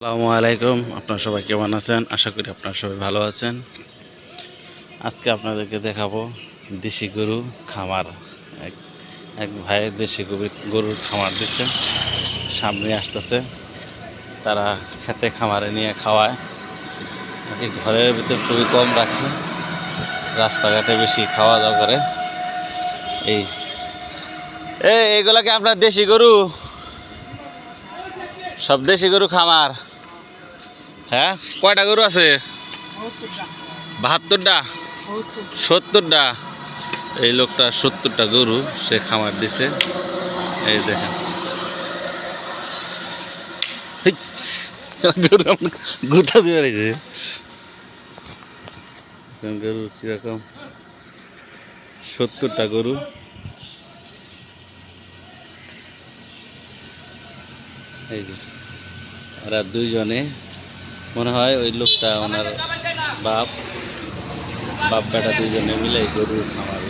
আসসালামু আলাইকুম। আপনারা সবাই কেমন আছেন? আশা করি আপনারা সবাই ভালো আছেন। আজকে আপনাদেরকে দেখাবো দেশি গরু খামার। এক এক ভাই দেশি গরু, গরুর খামার দিচ্ছে সামনে আসতেছে। তারা খেতে খামারে নিয়ে খাওয়ায়। এই ঘরের ভিতর খুবই কম রাখে। রাস্তাঘাটে বেশি খাওয়া দাওয়া করে। এই এই, এগুলা কি আপনার দেশি গরু? সব দেশি গরু খামার। হ্যাঁ? কয়টা গরু আছে? বাহাত্তরটা? সত্তরটা? এই লোকটা সত্তরটা গরু, সে খামার দিছে। এই দেখেন। গুতা দিয়ে রয়েছে গরু কীরকম? সত্তরটা গরু। এই যে, ওরা দুইজনে, মনে হয় ওই লোকটা ওনার বাপ বাপ বেটা দুইজনে মিলে গরু খামার